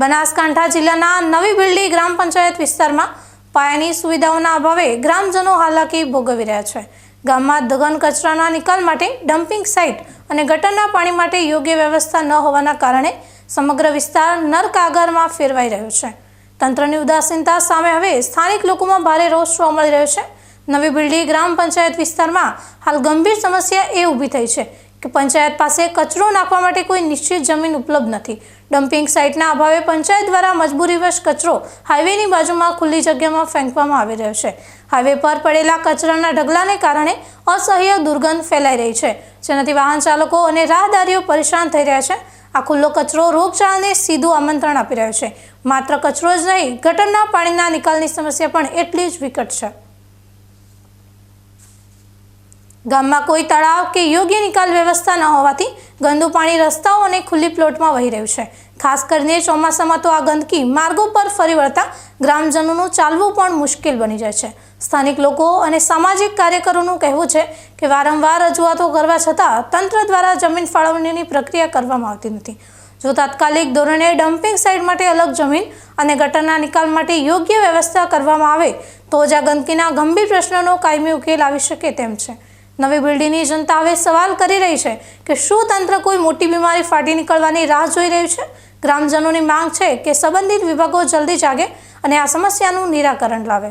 બનાસકાંઠા જિલ્લાના નવી બિલ્ડી ગ્રામ પંચાયત વિસ્તારમાં પાયાની સુવિધાઓના અભાવે ગ્રામજનો હાલાકી ભોગવી રહ્યા છે. ગામમાં દગન કચરાના નિકાલ માટે ડમ્પિંગ સાઇટ અને ગટરના પાણી માટે યોગ્ય વ્યવસ્થા ન હોવાના કારણે સમગ્ર વિસ્તાર નરકાગરમાં ફેરવાઈ રહ્યો છે. તંત્રની ઉદાસીનતા સામે હવે સ્થાનિક લોકોમાં ભારે રોષ જોવા મળી રહ્યો છે. નવી બિલ્ડી ગ્રામ પંચાયત વિસ્તારમાં હાલ ગંભીર સમસ્યા એ ઊભી થઈ છે. કે પંચાયત પાસે કચરો નાખવા માટે કોઈ નિશ્ચિત જમીન ઉપલબ્ધ નથી. ડમ્પિંગ સાઇટના અભાવે પંચાયત દ્વારા મજબૂરીવશ કચરો હાઈવેની બાજુમાં ખુલ્લી જગ્યામાં ફેંકવામાં આવી રહ્યો છે. હાઈવે પર પડેલા કચરાના ઢગલાને કારણે અસહ્ય દુર્ગંધ ફેલાઈ રહી છે. જેનાથી વાહન ચાલકો અને રાહદારીઓ પરેશાન થઈ રહ્યા છે. આ ખુલ્લો કચરો રોગચાળાને સીધું આમંત્રણ આપી રહ્યો છે. માત્ર કચરો જ નહીં, ગટરના પાણીના નિકાલની સમસ્યા પણ એટલી જ વિકટ છે. ગામમાં કોઈ તળાવ કે યોગ્ય નિકાલ વ્યવસ્થા ન હોવાથી ગંદુ પાણી રસ્તાઓ અને ખુલ્લી પ્લોટમાં વહી રહ્યું છે. ખાસ કરીને ચોમાસામાં તો આ ગંદકી માર્ગો પર ફરી વળતા ગ્રામજનોનું ચાલવું પણ મુશ્કેલ બની જાય છે. સ્થાનિક લોકો અને સામાજિક કાર્યકરોનું કહેવું છે કે વારંવાર રજૂઆતો કરવા છતાં તંત્ર દ્વારા જમીન ફાળવણીની પ્રક્રિયા કરવામાં આવતી નથી. જો તાત્કાલિક ધોરણે ડમ્પિંગ સાઇટ માટે અલગ જમીન અને ગટરના નિકાલ માટે યોગ્ય વ્યવસ્થા કરવામાં આવે, તો જ આ ગંદકીના ગંભીર પ્રશ્નોનો કાયમી ઉકેલ આવી શકે તેમ છે. નવી બિલ્ડીની જનતા હવે સવાલ કરી રહી છે કે શું તંત્ર કોઈ મોટી બીમારી ફાટી નીકળવાની રાહ જોઈ રહ્યું છે? ગ્રામજનોની માંગ છે કે સંબંધિત વિભાગો જલ્દી જાગે અને આ સમસ્યાનું નિરાકરણ લાવે.